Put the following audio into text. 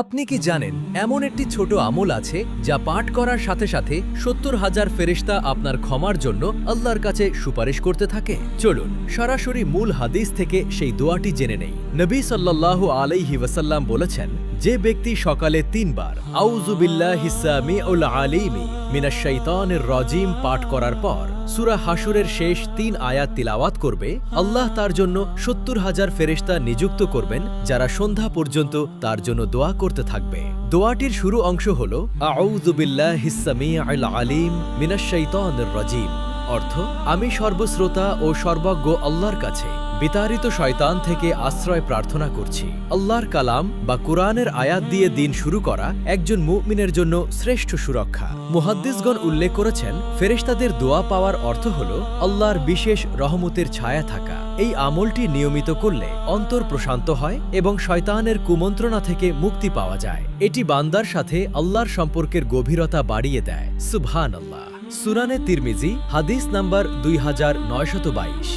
আপনি কি জানেন, এমন একটি ছোট আমল আছে যা পাঠ করার সাথে সাথে সত্তর হাজার ফেরিস্তা আপনার ক্ষমার জন্য আল্লাহর কাছে সুপারিশ করতে থাকে? চলুন, সরাসরি মূল হাদিস থেকে সেই দোয়াটি জেনে নেই। নবী সাল্লাহ আলাইহি ওয়াসাল্লাম বলেছেন যে ব্যক্তি সকালে তিনবার আউজুবিল্লাহ হিসামি উল আলিমি মিনাশ শাইতানির রাজিম পাঠ করার পর, সুরা হাসুরের শেষ তিন আয়াত তিলাওয়াত করবে, আল্লাহ তার জন্য সত্তর হাজার ফেরেশতা নিযুক্ত করবেন, যারা সন্ধ্যা পর্যন্ত তার জন্য দোয়া করতে থাকবে। দোয়াটির শুরু অংশ হল আউজুবিল্লাহ হিসামি আল আলিম মিনাশ শাইতানির রাজিম। অর্থ, আমি সর্বশ্রোতা ও সর্বজ্ঞ আল্লাহর কাছে বিতাড়িত শয়তান থেকে আশ্রয় প্রার্থনা করছি। আল্লাহর কালাম বা কোরআনের আয়াত দিয়ে দিন শুরু করা একজন মুমিনের জন্য শ্রেষ্ঠ সুরক্ষা। মুহাদ্দিসগণ উল্লেখ করেছেন, ফেরেশতাদের দোয়া পাওয়ার অর্থ হল আল্লাহর বিশেষ রহমতের ছায়া থাকা। এই আমলটি নিয়মিত করলে অন্তর প্রশান্ত হয় এবং শয়তানের কুমন্ত্রণা থেকে মুক্তি পাওয়া যায়। এটি বান্দার সাথে আল্লাহর সম্পর্কের গভীরতা বাড়িয়ে দেয়। সুবহান আল্লাহ সুরানে তিরমিজি হাদিস নাম্বার দুই হাজার নয়শত বাইশ।